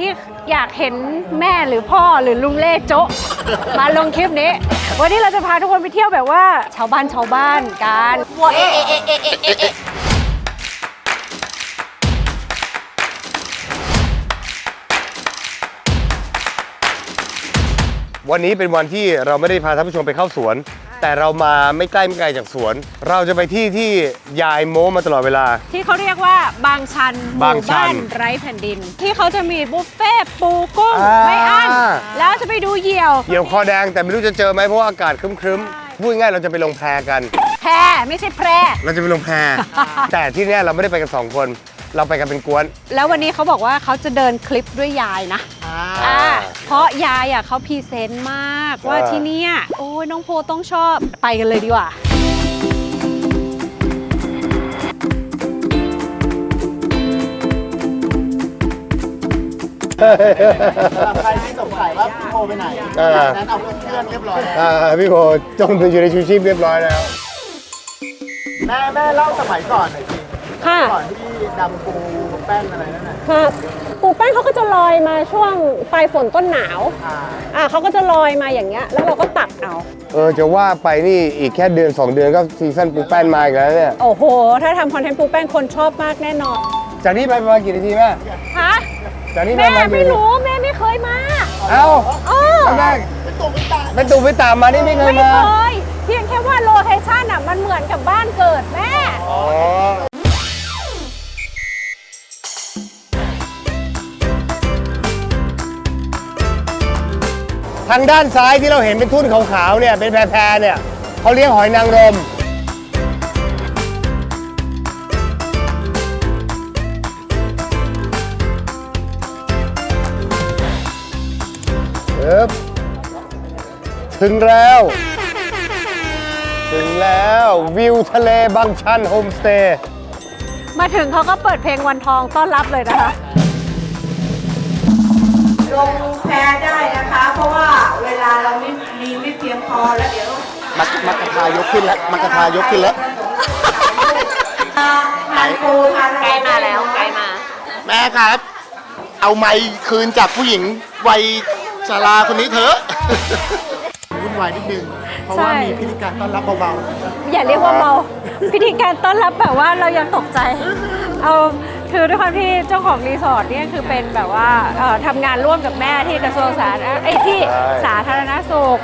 ที่อยากเห็นแม่หรือพ่อหรือลุงเล่โจะมาลงคลิปนี้ วันนี้เราจะพาทุกคนไปเที่ยวแบบว่า ชาวบ้านชาวบ้านกันเอ๊ะเอ๊ะเอ๊ะเอ๊ะเอ๊ะเอ๊ะเอ๊ะวันนี้เป็นวันที่เราไม่ได้พาท่านผู้ชมไปเข้าสวน แต่เรามาไม่ใกล้ไม่ไกลจากสวน เราจะไปที่ที่ยายโม้มาตลอดเวลา ที่เขาเรียกว่าบางชันหบางมู่ชับ้าน นไร้แผ่นดิน ที่เขาจะมีบุฟเฟ่ต์ปูกุ้งอ่า ไม่อั้นแล้วจะไปดูเหยี่ยวเหยี่ยวคอแดงแต่ไม่รู้จะเจอไหมเพราะว่าอากาศครึ้มๆพูดง่ายๆเราจะไปลงแพกัน แพรไม่ใช่แพร เราจะไปลงแพแต่ที่เนี้ยเราไม่ได้ไปกันสองคน เราไปกันเป็นกวน แล้ววันนี้เขาบอกว่าเขาจะเดินคลิปด้วยยายนะอ่าเพราะยายอะเขาพรีเซนต์มากว่าอ่าที่เนี่ยโอ้ยน้องโพต้องชอบไปกันเลยดีกว่าสำหรับใครที่สงสัยว่าพี่โทรไปไหนอ่านั้นเอาเครื่องเรียบร้อยแล้วอ่าพี่โคจมอยู่ในชูชีพเรียบร้อยแล้ว แม่แม่เล่าสมัยก่อนหน่อยสิค่ะก่อนที่ ดำปูแป้นอะไรนั่นน่ะครับปูแป้งเขาก็จะลอยมาช่วงปลายฝนต้นหนาว อ่าอ่าเขาก็จะลอยมาอย่างเงี้ย แล้วเราก็ตักเอา เออจะว่าไปนี่อีกแค่เดือน2เดือนก็ซีซั่นปูแป้นมาอีกแล้วเนี่ย โอ้โห ถ้าทำคอนเทนต์ปูแป้งคนชอบมากแน่นอนจากนี้ไปประมาณกี่นาทีแม่ฮะจากนี้ไปแม่ประมาณกี่ไม่นาทีรู้แม่ไม่เคยมาเอ้าเออ แม่เป็นตุ่มไปตามมานี่ไม่เคยไม่มา เคย เพียงแค่ว่าโลเคชั่นอะมันเหมือนกับบ้านเกิดแม่ อ๋ ทางด้านซ้ายที่เราเห็นเป็นทุ่นขาวๆเนี่ยเป็นแพรๆเนี่ยเขาเลี้ยงหอยนางรมปึ๊บถึงแล้ว ถึงแล้ววิวทะเลบางชันโฮมสเตย์ มาถึงเขาก็เปิดเพลงวันทองต้อนรับเลยนะคะ งแพได้นะคะ เพราะว่าเวลาเราไม่มีไม่เพียงพอแล้วเดี๋ยวมักมักกะทายกขึ้นแล้วมักกะทายกขึ้นแล้ว ทานปูทานไกลมาแล้วไกลมา แม่ครับ เอาไม้คืนจากผู้หญิงวัยชราคนนี้เถอะ วุ่นวายนิดนึง เพราะว่าใช่ มีพิธีการต้อนรับเบาอย่าเรียกว่าเมา พิธีการต้อนรับแบบว่าเรายังตกใจ เอาคือด้วยความที่เจ้าของรีสอร์ทเนี่ยคือเป็นแบบว่าเอ่อทำงานร่วมกับแม่ที่กระทรวงสาธารณไอ้ยที่ใช่สาธารณสุข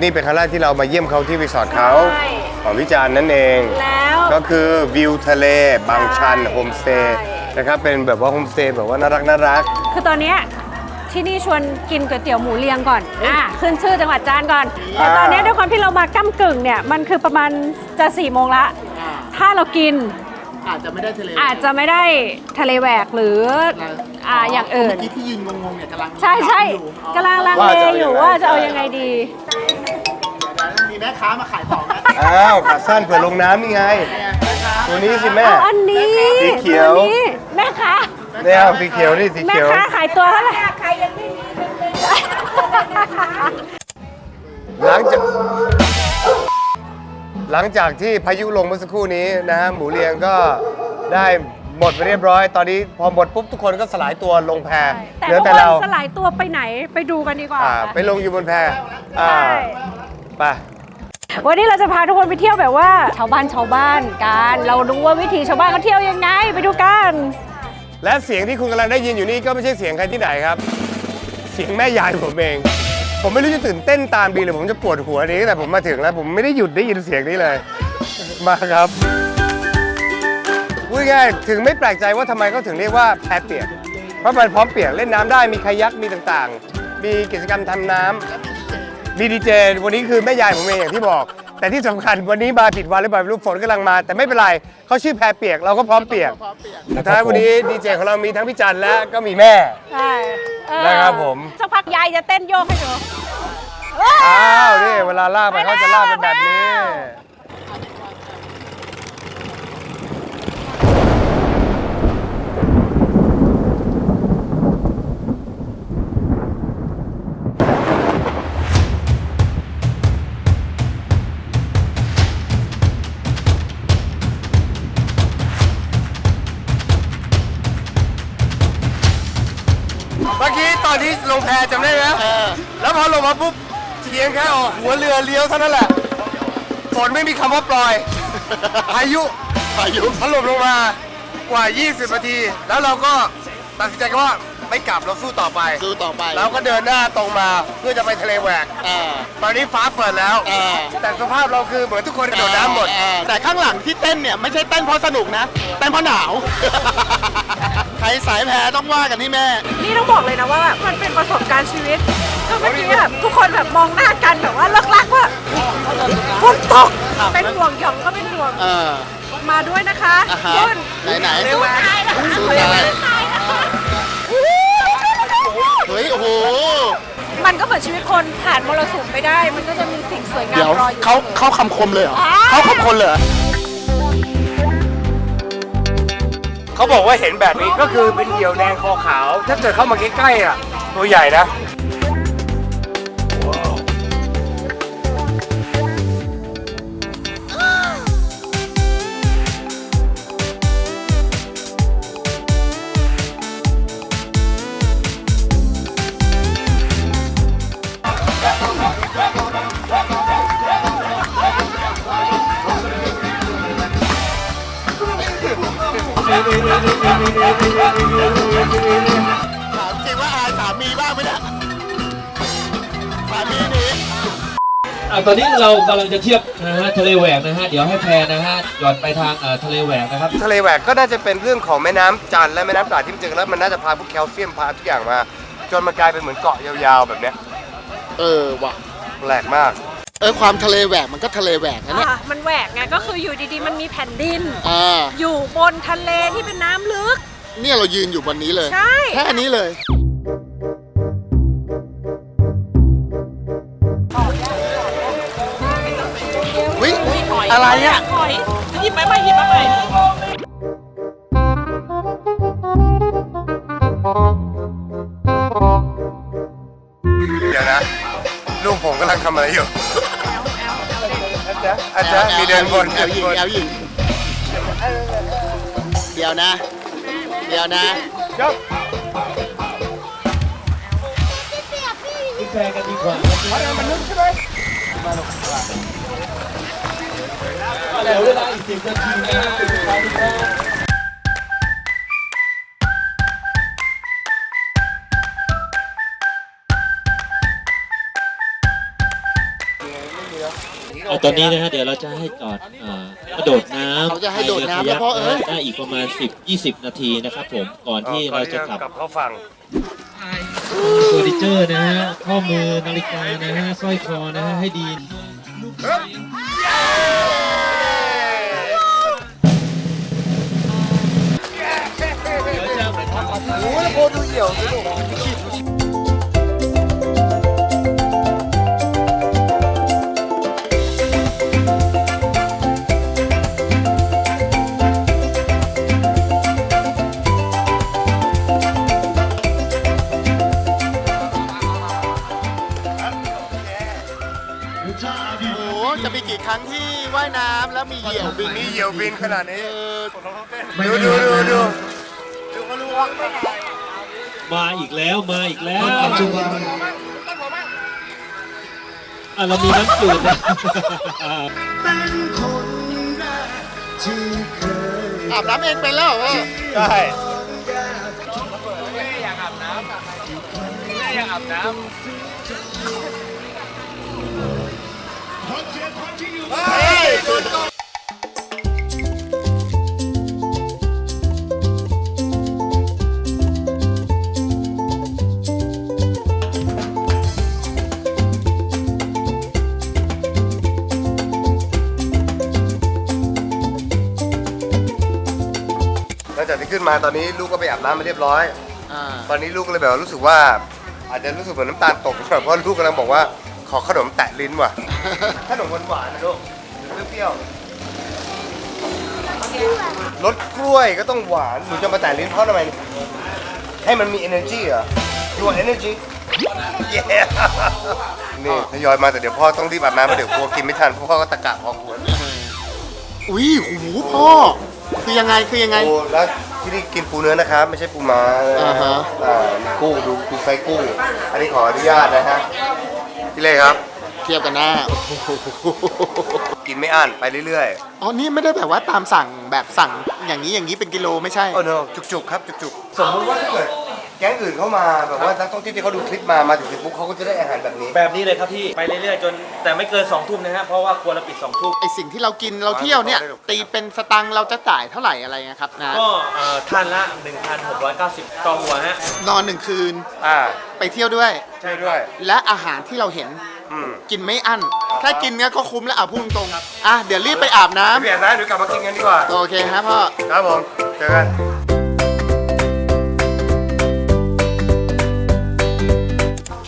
นี่เป็นครั้งแรกที่เรามาเยี่ยมเขาที่รีสอร์ทเขาใช่ ของวิจารณ์นั่นเอง แล้ว ก็คือวิวทะเลบางชันใช่โฮมสเตย์ใช่ นะครับเป็นแบบว่าโฮมสเตย์แบบว่าน่ารักน่ารัก คือตอนเนี้ยที่นี่ชวนกินก๋วยเตี๋ยวหมูเรียงก่อน อ่าขึ้นชื่อจังหวัดจานก่อน แต่ตอนเนี้ยด้วยความที่เรามาก้ากึ่งเนี่ย มันคือประมาณจะ4ี่โมงละ ถ้าเรากินๆ อาจจะไม่ได้ทะเลอาจจะไม่ได้ทะเลแหวกหรืออ่าอย่างอื่นเมื่อกี้ที่ยืนงงๆเนี่ยกำลังใช่ใช่อยู่อ๋อกำลังลังว่าเลจะเอาอยู่ยังไงว่าจะเอายังไงดีเดี๋ยวมีแม่ค้ามาขายของนะอ้าวขาสั้นเผื่อลงน้ำนี่ไงแม่ค้าตัวนี้สิแม่เอาอันนี้สีเขียวตัวนี้แม่ค้าเนี่ยเอาสีเขียวนี่สีแม่เขียวค้าขายตัวเท่าไหร่ใครยังไม่มีเลยหลังจาก หลังจากที่พายุลงเมื่อสักครู่นี้นะฮะหมูเรียงก็ได้หมดไปเรียบร้อย ตอนนี้พอหมดปุ๊บทุกคนก็สลายตัวลงแพแต่เหลือทุกแต่คนเราสลายตัวไปไหนไปดูกันดีกว่า อ่าไปลงอยู่บนแพอ่าใช่ ไป วันนี้เราจะพาทุกคนไปเที่ยวแบบว่า ชาวบ้านชาวบ้านกัน เราดูว่าวิถีชาวบ้านเขาเที่ยวยังไงไปดูกัน และเสียงที่คุณกำลังได้ยินอยู่นี่ก็ไม่ใช่เสียงใครที่ไหนครับ เสียงแม่ยายผมเอง ผมไม่รู้จะตื่นเต้นตามดีหรือผมจะปวดหัวดีแต่ผมมาถึงแล้วผมไม่ได้หยุดได้ยินเสียงนี้เลย มาครับพูดง่ายๆถึงไม่แปลกใจว่าทำไมเขาถึงเรียกว่าแพเปียก เพราะมันพร้อมเปียกเล่นน้ำได้มีคายักมีต่างๆ มีกิจกรรมทำน้ำมีดีเจวันนี้คือแม่ยายผมเองอย่างที่บอก แต่ที่สำคัญวันนี้มาผิดวันหรือเปล่าไม่รู้ฝนกำลังมา แต่ไม่เป็นไรเขาชื่อแพเปียกเราก็พร้อมเปียกสุดท้ายวันนี้ดีเจของเรามีทั้งพี่จันและก็มีแม่ ใช่เออนะครับผม สักพักยายจะเต้นโยกให้ดู อ้าวนี่เวลาลากไปเขาจะลากเป็นแบบนี้ มื่อกี้ตอนที่ลงแพจำได้ไหมเออแล้วพอลงมาปุ๊บเพียงแค่ออกหัวเรือเลี้ยวเท่านั้นแหละฝนไม่มีคำว่าปล่อยพายุพายุถล่มลงมากว่า 20 นาที แล้วเราก็ตัดสินใจกันว่าไม่กลับเราสู้ต่อไป ดูต่อไปเราก็เดินหน้าตรงมาเพื่อจะไปทะเลแหวก อ่า ตอนนี้ฟ้าเปิดแล้ว อ่า แต่สภาพเราคือเหมือนทุกคนกระโดดน้ำหมดอ่าแต่ข้างหลังที่เต้นเนี่ย ไม่ใช่เต้นเพราะสนุกนะ เต้นเพราะหนาว ใครสายแพ้ต้องว่ากันที่แม่ นี่ต้องบอกเลยนะว่าแบบมันเป็นประสบการณ์ชีวิตก็เมื่อกี้แบบทุกคนแบบมองหน้ากันแบบว่าเลิกลักว่าฝนตกครับ เป็นห่วงหยองก็เป็นห่วง เออมาด้วยนะคะอ่าฮะคุณไหนไหนสู้ตายนะคะสู้ตายเฮ้ยโอ้โห มันก็เหมือนชีวิตคนผ่านมรสุมไปได้ มันก็จะมีสิ่งสวยงามเดี๋ยวรออยู่เขาสมอเข้าคำคมเลยเหรออ่าเข้าคำคมเลยเหรอ เขาบอกว่าเห็นแบบนี้ก็คือเป็นเหยี่ยวแดงคอขาว ถ้าเกิดเข้ามาใกล้ๆอะ ตัวใหญ่นะ ตอนนี้เรากำลังจะเทียบนะฮะทะเลแหวกนะฮะเดี๋ยวให้แพรนะฮะหย่อนไปทางเอ่อทะเลแหวกนะครับ ทะเลแหวกก็น่าจะเป็นเรื่องของแม่น้ำจันทร์และแม่น้ำตราดที่มันเจอกันแล้วมันน่าจะพาพวกแคลเซียมพาทุกอย่างมา จนมันกลายเป็นเหมือนเกาะยาวๆแบบเนี้ยเออว่ะ แปลกมาก เออความทะเลแหวกมันก็ทะเลแหวกนะเนี่ยอะมันแหวกไงก็คืออยู่ดีๆ มันมีแผ่นดิน อ่าอยู่บนทะเลที่เป็นน้ำลึก เนี่ยเรายืนอยู่บนนี้เลย ใช่ แค่นี้เลย อะไรอะหยิบไปไปหยิบไปไปเดี๋ยวนะ ลูกผมกำลังทำอะไรอยู่อาจารย์อาจารย์มีเดินบนแอลยิงเดินบนแอลยิงเดี๋ยวนะ เดี๋ยวนะครับกินแพรกันดีกว่ามันลึกใช่ไหม เหลือเวลาอีกสิบนาทีนะฮะเป็นเวลาที่แล้วอะตอนนี้นะฮะเดี๋ยวเราจะให้จอดเอ่อกระโดดน้ำเขาจะให้โดดน้ำใรือแล้วพ่อเอ้ย ได้อีกประมาณ 10-20 นาทีนะครับผมก่อนที่เราจะกลับกลับเข้าฝั่งเฟอร์นิเจอร์นะฮะข้อมือนาฬิกานะฮะสร้อยคอนะฮะให้ดีโอ้ยโคดูเหี่ยวสิลูกโอ้โหจะมีกี่ครั้งที่ว่ายน้ำแล้วมีเหยี่ยวบินมีเหยี่ยวบินขนาดนี้ เออ ดูดูดูดู มาอีกแล้วมาอีกแล้วอะเรามีน้ำจืดนะอาบน้ำเองเป็นแล้วเหรอใช่ หลังจากที่ขึ้นมาตอนนี้ลูกก็ไปอาบน้ำมาเรียบร้อย อ่าตอนนี้ลูกก็เลยแบบว่ารู้สึกว่า อาจจะรู้สึกเหมือนน้ำตาลตก เพราะลูกกำลังบอกว่าขอขนมแตะลิ้นว่ะ ขนมหวานๆนะลูกเปรี้ยวๆรสกล้วยก็ต้องหวานหนูจะมาแตะลิ้นเพราะทำไมให้มันมี energy เหรอ you want energy yeah นี่ทยอยมาแต่เดี๋ยวพ่อต้องรีบอาบน้ำเพราะเดี๋ยวกลัวกินไม่ทันเพราะพ่อก็ตะกะพอควรอุ้ยหูพ่อ คือยังไงคือยังไงโอ้แล้วที่นี่กินปูเนื้อนะครับ ไม่ใช่ปูม้าอ่าฮะ อ่ามีกุ้งดูดูไซส์กุ้ง อันนี้ขออนุญาตนะฮะพี่เล่ครับ เทียบกันหน้ากินไม่อั้นไปเรื่อยอ๋อนี่ไม่ได้แบบว่าตามสั่งแบบสั่งอย่างนี้อย่างนี้เป็นกิโลไม่ใช่ ๆโอ้โนจุกๆครับจุกๆ สมมติว่าถ้าเกิดแก๊งอื่นเข้ามาแบบว่านักท่องเที่ยวที่เขาดูคลิปมามาถึงปุ๊บเขาก็จะได้อาหารแบบนี้ แบบนี้เลยครับพี่ ไปเรื่อยๆจน แต่ไม่เกิน2ทุ่มนะฮะ เพราะว่าครัวเราปิด2ทุ่มไอสิ่งที่เรากินเราเที่ยวเนี่ย ตีเป็นสตังค์เราจะจ่ายเท่าไหร่อะไรนะครับนะก็เอ่อท่านละ 1,690ต่อหัวฮะ นอนหนึ่งคืนอ่าไปเที่ยวด้วย ใช่ด้วย และอาหารที่เราเห็นอืมกินไม่อั้นถ้ากินเนี้ยก็คุ้มแล้วอะพูดตรงๆอะเดี๋ยวรีบไปอาบน้ำเปลี่ยนนะเดี๋ยวกลับมากินกันดีกว่า โอเคครับพ่อ ครับผม เจอกัน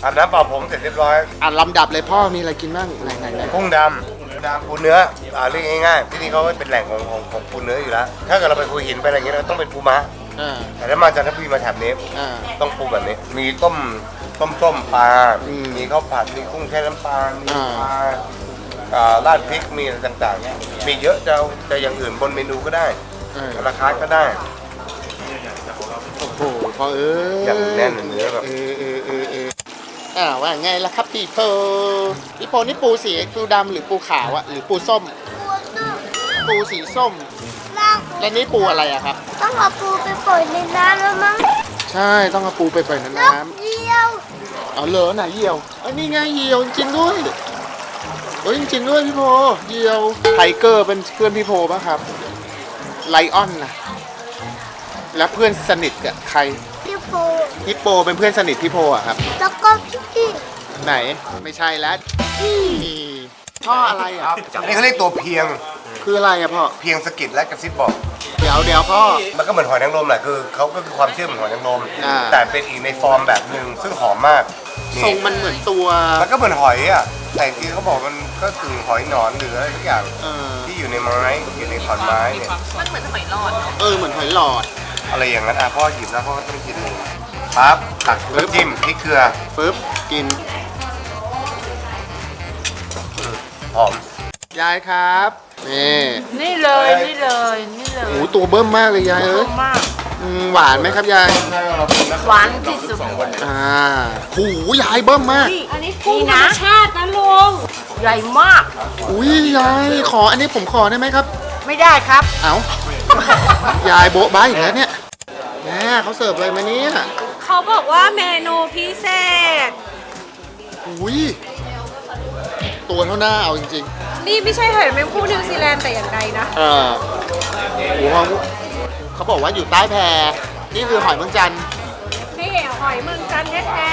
อาบน้ำเป่าผมเสร็จเรียบร้อยอะลำดับเลยพ่อมีอะไรกินบ้างไหนไหนไหนกุ้งดำดำปูเนื้ออ่าเรียกง่ายๆที่นี่เขาเป็นแหล่งของของของปูเนื้ออยู่แล้ว ถ้าเกิดเราไปคุยหินไปอะไรเงี้ยเราต้องเป็นปูม้าอ่าแต่ถ้ามาจันทบุรีมาแถบนี้อ่า ต้องปูแบบนี้ มีต้มต้มต้มปลา อืมมีข้าวผัดมีกุ้งแช่น้ำปลา มีอ่า ปลาอ่าราดพริกมีอะไรต่างๆ มีเยอะจะเอาแต่อย่างอื่นบนเมนูก็ได้เออราคาก็ได้ โอ้โหพ่อเอ้ยอย่างแน่นเนื้อแบบ เออเออเออเออ อ่าว่าไงล่ะครับพี่โพพี่โพนี่ปูสีปูดำหรือปูขาวอะหรือปูส้ม ปูสีส้มและนี่ปูอะไรอะครับ ต้องเอาปูไปปล่อยในน้ำแล้วมั้งใช่ต้องเอาปูไปปล่อยในนน้กเยี่ยวำเอาเหรอไหนเหยี่ยวเอ้ยนี่ไงเหยี่ยวจริงๆด้วยเฮ้ยจริงๆด้วยพี่โพเหยี่ยวไทเกอร์เป็นเพื่อนพี่โพป่ะครับไลออนนะและเพื่อนสนิทกับใคร พี่ปูฮิปโปเป็นเพื่อนสนิทพี่โพอะครับ แล้วก็พี่ไหนไม่ใช่แล้วนี่พ่ออะไรอะอันนี้เขาเรียกตัวเพียงคืออะไรอะพ่อเพียงสะกิดและกระซิบบอก เดี๋ยวเดี๋ยวพ่อ มันก็เหมือนหอยนางรมแหละคือเขาก็คือความเชื่อเหมือนหอยนางรมอ่า แต่เป็นอีกในฟอร์มแบบหนึ่งซึ่งหอมมากทรนี่งมันเหมือนตัวมันก็เหมือนหอยอะแต่จริงๆเขาบอกมันก็ถึงหอยหนอนหรืออะไรทุกอย่างเออที่อยู่ในไม้อยู่ในขอนไม้เนี่ยเออเหมือนหอยหลอด อะไรอย่างนั้นอะพ่อหยิบแล้วพ่อก็ต้องกินเลยปั๊บตักน้ำจิ้มพริกเกลือฟึบกินหอมยายครับนี่นี่เลยนี่เลยนี่เลยโอ้โหตัวเบิ้มมากเลยยายเอ้ยมากอืมหวานไหมครับยายหวานที่สุดอ่าหูยายเบิ้มมาก อันนี้กุ้งธรรมชาตินะลุงใหญ่มากอุ้ยยายขออันนี้ผมขอได้ไหมครับ ไม่ได้ครับ เอ้ายายโบ๊ะบ้าอีกแล้วเนี่ยแม่เขาเสิร์ฟอะไรมาเนี่ยเขาบอกว่าเมนูพิเศษ อุ้ยตัวเท่าหน้าเอาจริงนี่ไม่ใช่หอยแมงผู้นิวซีแลนด์แต่อย่างใดนะ ๆเออโอ้โหเขาบอกว่าอยู่ใต้แพนี่คือหอยเมืองจันทร์นี่หอยเมืองจันทร์แท้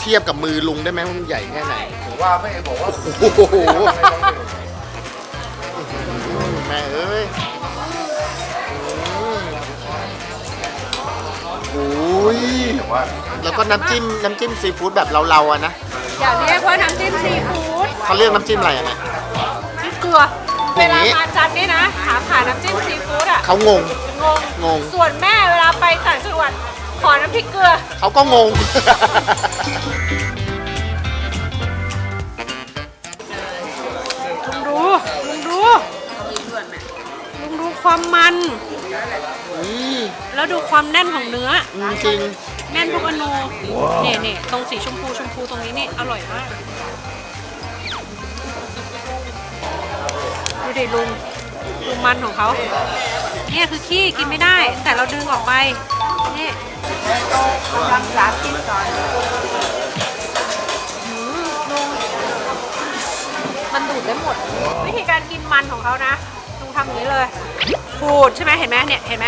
เทียบกับมือลุงได้ไหมว่ามันใหญ่แค่ไหน ผมว่าไม่บอกว่าโอ้โหแม่เอ้ย โอ้ยแต่ว่าแล้วก็น้ำจิ้มน้ำจิ้มซีฟู้ดแบบเราๆอะนะๆอย่าเรียกว่าน้ำจิ้มซีฟู้ดเขาเรียกน้ำจิ้มอะไรอะแม่พริกเกลืออเวย่างลานี้มาจันทร์นี่นะถามหาน้ำจิ้มซีฟู้ดอะเขางง งงงง ส่วนแม่เวลาไปต่างจังหวัดขอน้ำพริกเกลือ เขาก็งงลุง ความมันนี่แล้วดูความแน่นของเนื้ออืมจริง แน่นทุกอนูเนี่ยเนี่ยตรงสีชมพูชมพูตรงนี้นี่อร่อยมาก ดูดิลุงดูมันของเขาเนี่ยคือขี้กินไม่ได้ แต่เราดึงออกไปนี่กำลังสาธิตก่อนหืมลุงมันดูดได้หมด วิธีการกินมันของเขานะลุงทำอย่างนี้เลย ขูดใช่ไหมเห็นไหมเนี่ยเห็นไหม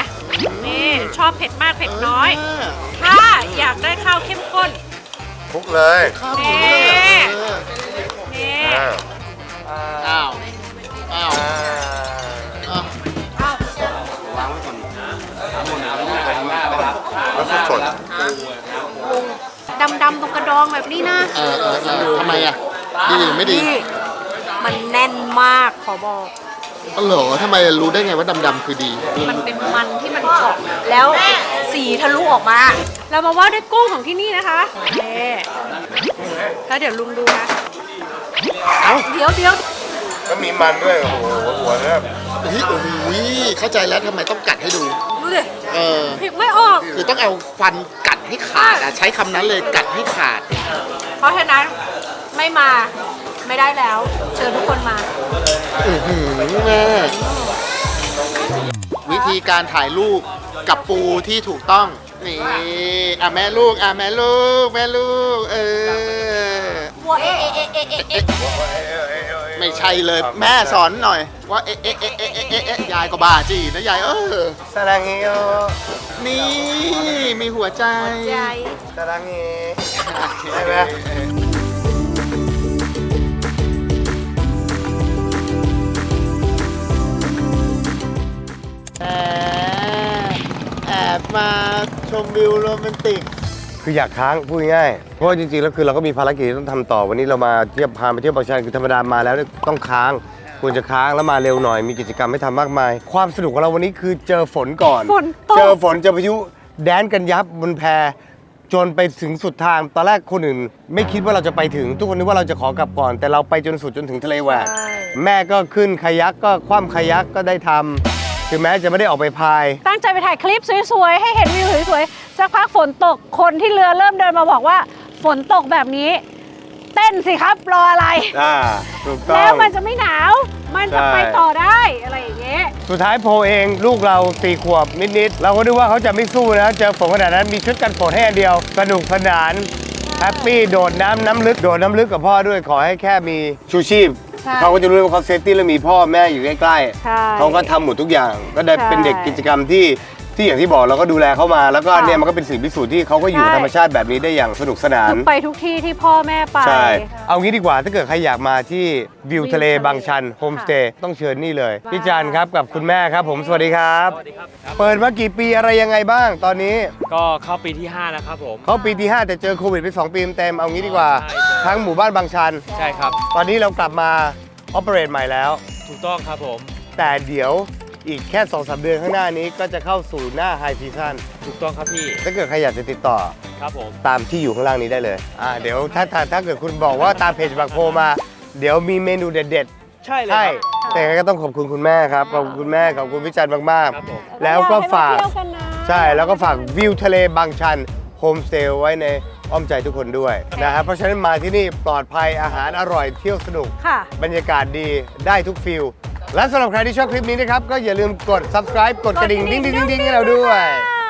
นี่ชอบเผ็ดมากเผ็ดน้อย ถ้าอยากได้ข้าวเข้มข้นคลุกเลยข้าวหมูเลยเออนี่อ่าอ้าวอ้าวอ่าอ้าวเอาแล้วสดดำๆตรงกระดองแบบนี้นะเออเออเออทำไมอะ ดีหรือไม่ดี นี่มันแน่นมากขอบอก อ๋อเหรอทำไมรู้ได้ไงว่าดำๆคือดี มันเป็นมันที่มันกรอบแล้วสีทะลุออกมา เรามาว่าด้วยกุ้งของที่นี่นะคะนี่แล้วเดี๋ยวลุงดูนะเอ้า เดี๋ยวเดี๋ยวก็มีมันด้วย โอ้โหหัวเนี่ยเฮ้ยโอ้โหเข้าใจแล้วทำไมต้องกัดให้ดูมดูดิเออ พลิกไม่ออก คือต้องเอาฟันกัดให้ขาดอะใช้คำนั้นเลยกัดให้ขาด เพราะฉะนั้นไม่มาไม่ได้แล้ว เชิญทุกคนมา อื้อหือแม่วิธีการถ่ายรูปกับปูที่ถูกต้อง นี่อะแม่ลูกอะแม่ลูก แม่ลูก เออ วัวเอะเอะเอะเอะเอะเอะไม่ใช่เลยแม่สอนหน่อย ว่าเอ๊ะเอ๊ะเอ๊ะเอ๊ะเอ๊ะเอ๊ะเอ๊ะยายก็บ้าจีนะยายเออ สรังเฮโยนี่มีหัวใจ ใจ สรังเฮ ใช่ไหม มาชมวิวโรแมนติก คืออยากค้างพูดง่ายๆเพราะว่าจริงๆแล้วคือเราก็มีภารกิจที่ต้องทำต่อวันนี้เรามาเที่ยวพาไปเที่ยวบางชันคือธรรมดามาแล้วเนี่ยต้องค้าง ควรจะค้างแล้วมาเร็วหน่อยมีกิจกรรมให้ทำมากมาย ความสนุกของเราวันนี้คือเจอฝนก่อน ฝนตก เจอฝนเจอพายุแดนกันยับบนแพจนไปถึงสุดทางตอนแรกคนอื่น ไม่คิดว่าเราจะไปถึง ทุกคนนึกว่าเราจะขอกลับก่อน แต่เราไปจนสุดจนถึงทะเลแหวกใช่ แม่ก็ขึ้นคายักก็คว่ำคายักก็ได้ทำ ถึงแม้จะไม่ได้ออกไปพาย ตั้งใจไปถ่ายคลิปสวยๆ ให้เห็นวิวสวยๆ สักพักฝนตกคนที่เรือเริ่มเดินมาบอกว่า ฝนตกแบบนี้ เต้นสิครับรออะไร อ่าถูกต้อแล้วง มันจะไม่หนาว มันจะใช่ ไปต่อได้อะไรอย่างเงี้ย สุดท้ายโพเองลูกเราสี่ขวบนิดๆ เราก็นึกว่าเขาจะไม่สู้นะเจอฝนขนาดนั้นมีชุดกันฝนให้อันเดียว สนุกสนานแฮปปี้โดดน้ำน้ำลึก โดดน้ำลึกกับพ่อด้วยขอให้แค่มีชูชีพ ใช่เขาก็จะรู้ว่าเขาเซฟตี้แล้วมีพ่อแม่อยู่ใกล้ใช่ๆเขาก็ทำหมดทุกอย่าง ก็ได้ใช่เป็นเด็กกิจกรรมที่ที่อย่างที่บอกเราก็ดูแลเขามา แล้วก็ค่ะเนี่ยมันก็เป็นสิ่งพิสูจน์ที่เขาก็อยู่ใช่ ธรรมชาติแบบนี้ได้อย่างสนุกสนานทุกไปทุกที่ที่พ่อแม่ไป ใช่ เอางี้ดีกว่าถ้าเกิดใครอยากมาที่วิววิวทะเลทะเลบางชันโฮมสเตย์ต้องเชิญนี่เลยว้าวพี่จันครับกับคุณแม่ครับ ผมสวัสดีครับ สวัสดีครับ เปิดมากี่ปีอะไรยังไงบ้าง ตอนนี้ก็เข้าปีที่ 5 แล้วครับผม เขาปีที่ 5 แต่เจอโควิดไป 2 ปีเต็มๆเอางี้ดีกว่า ใช่ใช่ทั้งหมู่บ้านบางชัน ใช่ครับ ตอนนี้เรากลับมา ออเปเรตใหม่แล้ว ถูกต้องครับผม แต่เดี๋ยวอีกแค่2อสเดือนข้างหน้านี้ก็จะเข้าสู่หน้าไฮซีซั่นถูกต้องครับพี่ ถ้าเกิดใครอยากจะติดต่อครับผม ตามที่อยู่ข้างล่างนี้ได้เลยอ่าเดี๋ยวถ้าถ้าถ้าเกิดคุณบอกว่าตามเพจบักโพมา เดี๋ยวมีเมนูเด็ดๆใช่เลยใช่ครับ แต่ยังไงก็ต้องขอบคุณคุณแม่ครับขอบคุณคุณแม่ขอบคุณพี่จันมากครับผม ๆ แล้วก็ฝากอยให้มเที่ยวกันนะ ใช่แล้วก็ฝากวิวทะเลบางชันโฮมสเตย์ไว้ใน อ้อมใจทุกคนด้วยนะครับเพราะฉะนั้นมาที่นี่ปลอดภัยอาหารอร่อยเที่ยวสนุก ค่ะ บรรยากาศดีได้ทุกฟิลและสำหรับใครที่ชอบคลิปนี้นะครับ ก็อย่าลืมกด subscribe กดกระดิ่งกดกระดิ่ดิ้งงดิ้งดิ้งให้เราด้วย ค่ะ